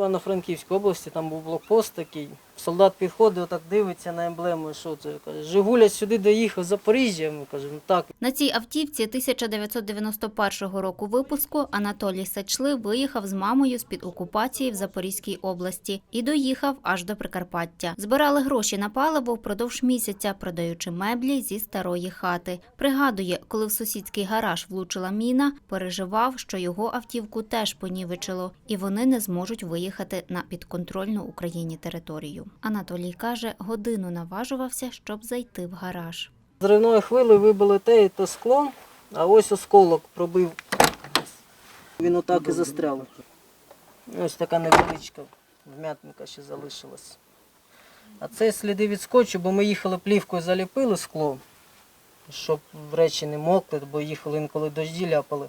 Івано-Франківській області там був блокпост такий. Солдат підходить, отак дивиться на емблему, що це. Каже, Жигуля сюди доїхав з Запоріжжя. Ми кажемо, так. На цій автівці 1991 року випуску Анатолій Сачли виїхав з мамою з-під окупації в Запорізькій області і доїхав аж до Прикарпаття. Збирали гроші на паливо впродовж місяця, продаючи меблі зі старої хати. Пригадує, коли в сусідський гараж влучила міна, переживав, що його автівку теж понівечило, і вони не зможуть виїхати на підконтрольну Україні територію. Анатолій каже, годину наважувався, щоб зайти в гараж. Зривною хвилею вибили те і то скло, а ось осколок пробив. Він отак і застряв. Ось така невеличка вм'ятинка ще залишилась. А це сліди від скотчу, бо ми їхали плівкою, заліпили скло, щоб речі не мокли, бо їхали інколи дожді ляпали.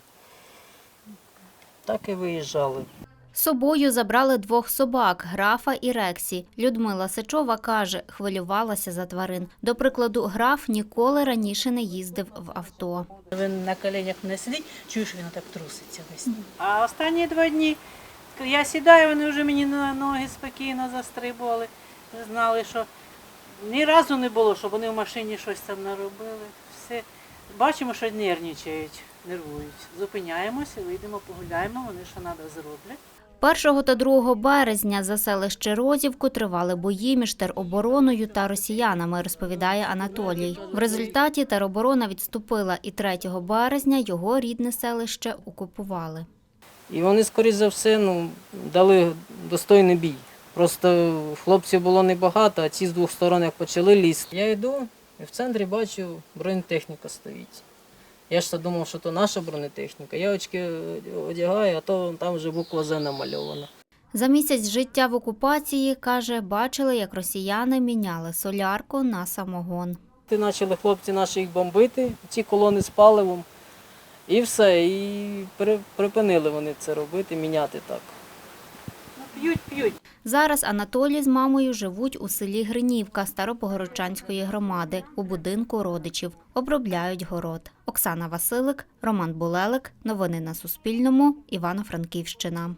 Так і виїжджали. З собою забрали двох собак графа і Рексі. Людмила Сичова каже, хвилювалася за тварин. До прикладу, граф ніколи раніше не їздив в авто. Він на коленях не сидить, чуєш, він так труситься весь. А останні два дні я сідаю, вони вже мені на ноги спокійно застрибували. Знали, що ні разу не було, щоб вони в машині щось там наробили. Все. Бачимо, що нервничають, нервують. Зупиняємося, вийдемо, погуляємо, вони що треба зроблять. 1 та 2 березня за селище Розівку тривали бої між теробороною та росіянами, розповідає Анатолій. В результаті тероборона відступила, і 3 березня його рідне селище окупували. І вони, скоріш за все, ну, дали достойний бій. Просто хлопців було небагато, а ці з двох сторон як почали лізти. Я йду і в центрі бачу, бронетехніка стоїть. Я ж думав, що то наша бронетехніка. Я очки одягаю, а то там вже буква З намальована. За місяць життя в окупації, каже, бачили, як росіяни міняли солярку на самогон. Ти почали хлопці наші їх бомбити, ці колони з паливом. І все. І при- припинили вони це робити, міняти так. П'ють, п'ють. Зараз Анатолій з мамою живуть у селі Гринівка Старопогородчанської громади у будинку родичів. Обробляють город. Оксана Василик, Роман Булелик. Новини на Суспільному. Івано-Франківщина.